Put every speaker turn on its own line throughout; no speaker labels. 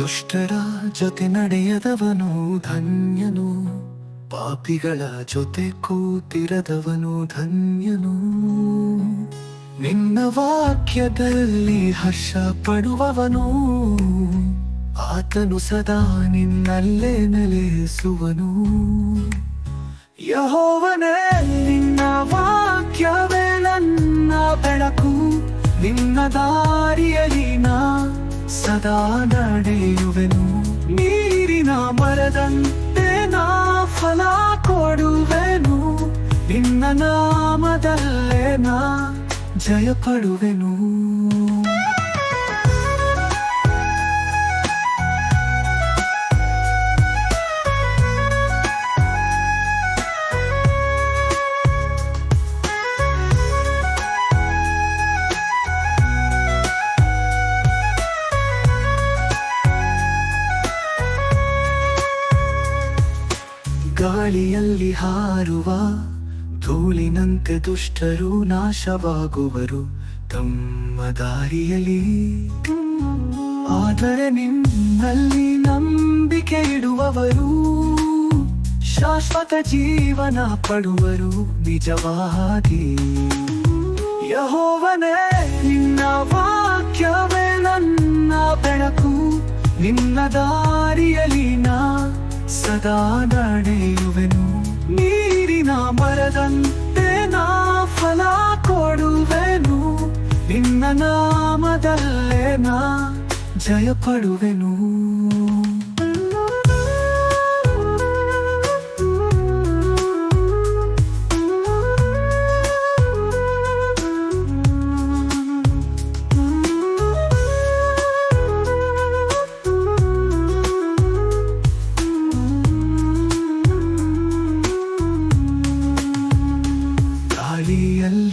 ದುಷ್ಟರ ಜೊತೆ ನಡೆಯದವನು ಧನ್ಯನು. ಪಾಪಿಗಳ ಜೊತೆ ಕೂತಿರದವನು ಧನ್ಯನು. ನಿನ್ನ ವಾಕ್ಯದಲ್ಲಿ ಹರ್ಷ ಪಡುವವನು ಆತನು ಸದಾ ನಿನ್ನಲ್ಲೇ ನೆಲೆಸುವನು. ಯಹೋವನೇ ನಿನ್ನ ವಾಕ್ಯವೇ ನನ್ನ ಬೆಳಕು. ನಿನ್ನ ದಾರಿಯಲ್ಲಿ ನಾ ಸದಾ ನಡೆಯುವೆನು. ನೀರಿನ ಮರದಂತೆ ನಾ ಫಲ ಕೊಡುವೆನು. ನಿನ್ನ ನಾಮದಲ್ಲೇ ನಾ ಜಯ ಪಡುವೆನು ಗಾಳಿಯಲ್ಲಿ ಹಾರುವ ಧೂಳಿನಂತೆ ದುಷ್ಟರು ನಾಶವಾಗುವರು ತಮ್ಮ ದಾರಿಯಲ್ಲಿ. ಆದರೆ ನಿನ್ನಲ್ಲಿ ನಂಬಿಕೆ ಇಡುವವರು ಶಾಶ್ವತ ಜೀವನ ಪಡುವರು ನಿಜವಾಗಿ. ಯಹೋವನೇ, ನಿನ್ನ ವಾಕ್ಯವೇ ನನ್ನ ಬೆಳಕು, ನಿನ್ನ ದಾರಿಯಲ್ಲಿ ನಾ ಸದಾ ನಡೆಯುವೆನು ನೀರಿನ ಮರದಂತೆ ನಾ ಫಲ ಕೊಡುವೆನು. ನಿನ್ನ ನಾಮದಲ್ಲೇ ನಾ ಜಯ ಪಡುವೆನು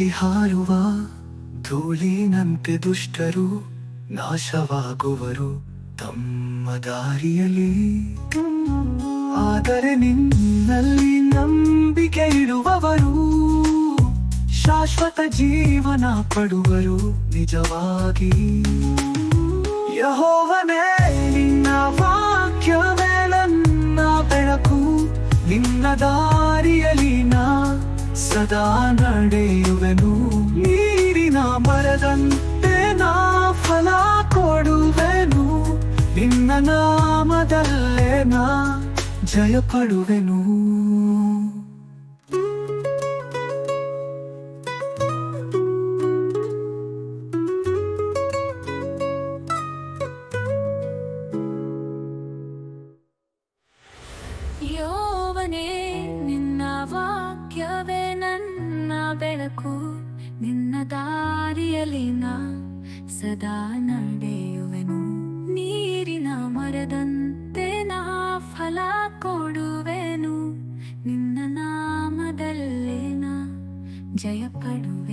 ಹಾರುವ ಧೂಳಿನಂತೆ ದುಷ್ಟರು ನಾಶವಾಗುವರು ತಮ್ಮ ದಾರಿಯಲ್ಲಿ. ಆದರೆ ನಿನ್ನಲ್ಲಿ ನಂಬಿಕೆ ಇಡುವವರು ಶಾಶ್ವತ ಜೀವನ ಪಡುವರು ನಿಜವಾಗಿ. ಯಹೋವನೇ, ನಿನ್ನ ವಾಕ್ಯವೇ ನನ್ನ ಬೆಳಕು, ನಿನ್ನ ದಾರಿಯಲ್ಲಿ ನಾ ಸದಾ ನಡೆಯುವೆನು. ನೀರಿನ ಮರದಂತೆ ನಾ ಫಲ ಕೊಡುವೆನು. ನಿನ್ನ ನಾಮದಲ್ಲೇ ನಾ ಜಯ ಪಡುವೆನು.
ಯೋವನೇ ಬೆಳಕು ನಿನ್ನ ದಾರಿಯಲ್ಲಿ ನಾ ಸದಾ ನಡೆಯುವೆನು. ನೀರಿನ ಮರದಂತೆ ನಾ ಫಲ ಕೊಡುವೆನು. ನಿನ್ನ ನಾಮದಲ್ಲೇ ನಾ ಜಯ ಪಡು